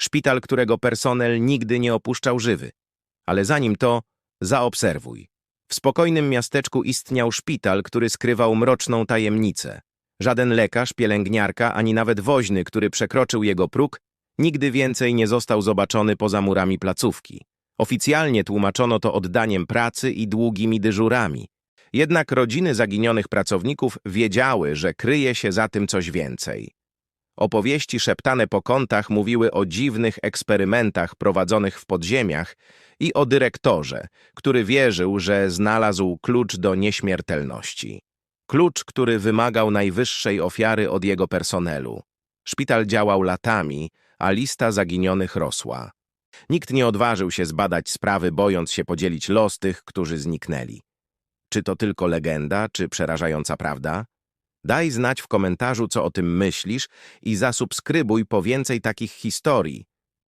Szpital, którego personel nigdy nie opuszczał żywy. Ale zanim to, zaobserwuj. W spokojnym miasteczku istniał szpital, który skrywał mroczną tajemnicę. Żaden lekarz, pielęgniarka, ani nawet woźny, który przekroczył jego próg, nigdy więcej nie został zobaczony poza murami placówki. Oficjalnie tłumaczono to oddaniem pracy i długimi dyżurami. Jednak rodziny zaginionych pracowników wiedziały, że kryje się za tym coś więcej. Opowieści szeptane po kątach mówiły o dziwnych eksperymentach prowadzonych w podziemiach i o dyrektorze, który wierzył, że znalazł klucz do nieśmiertelności. Klucz, który wymagał najwyższej ofiary od jego personelu. Szpital działał latami, a lista zaginionych rosła. Nikt nie odważył się zbadać sprawy, bojąc się podzielić los tych, którzy zniknęli. Czy to tylko legenda, czy przerażająca prawda? Daj znać w komentarzu, co o tym myślisz i zasubskrybuj po więcej takich historii.